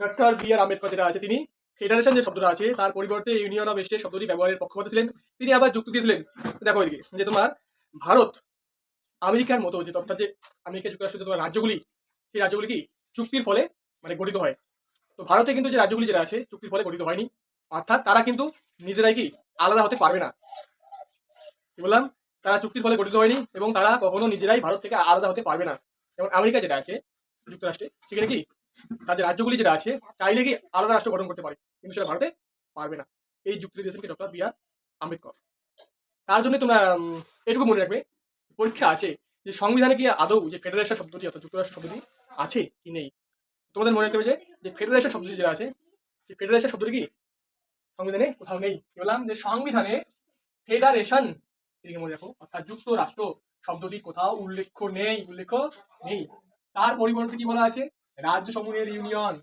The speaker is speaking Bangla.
ডক্টর বি আর আম্বেদকর যেটা আছে, তিনি ফেডারেশন যে শব্দটা আছে, তার পরিবর্তে ইউনিয়ন অফ স্টেট শব্দটি ব্যবহারের পক্ষপাত ছিলেন। তিনি আবার যুক্তি দিয়েছিলেন, দেখো এদিকে, যে তোমার ভারত আমেরিকার মতো যে অর্থাৎ যে আমেরিকা যুক্তরাষ্ট্রের যে তোমার রাজ্যগুলি, সেই রাজ্যগুলি কি চুক্তির ফলে মানে গঠিত হয়। তো ভারতে কিন্তু যে রাজ্যগুলি যেটা আছে, চুক্তির ফলে গঠিত হয়নি। অর্থাৎ তারা কিন্তু নিজেরাই কি আলাদা হতে পারবে না। কি বললাম? তারা চুক্তির ফলে গঠিত হয়নি এবং তারা কখনো নিজেরাই ভারত থেকে আলাদা হতে পারবে না। যেমন আমেরিকা যেটা আছে, যুক্তরাষ্ট্রে, সেখানে কি তাদের রাজ্যগুলি যেটা আছে, চাইলে কি আলাদা রাষ্ট্র গঠন করতে পারে, কিন্তু সেটা ভারতে পারবে না। এই যুক্তি দিয়েছেন কি ডক্টর বি আর আম্বেদকর। তার জন্য তোমরা এটুকু মনে রাখবে, পরীক্ষা আছে যে সংবিধানে কি আদৌ যে ফেডারেশন শব্দটি অর্থাৎ যুক্তরাষ্ট্র শব্দটি আছে কি নেই? তোমাদের মনে রাখতে হবে যে ফেডারেশন শব্দটি যেটা আছে, যে ফেডারেশন শব্দটি কি? সংবিধানে কোথাও নেই। বললাম? যে সংবিধানে ফেডারেশন মনে রাখো, অর্থাৎ যুক্তরাষ্ট্র শব্দটি কোথাও উল্লেখ নেই উল্লেখ নেই। তার পরিবর্তে কি বলা আছে? রাজ্য সমূহের ইউনিয়ন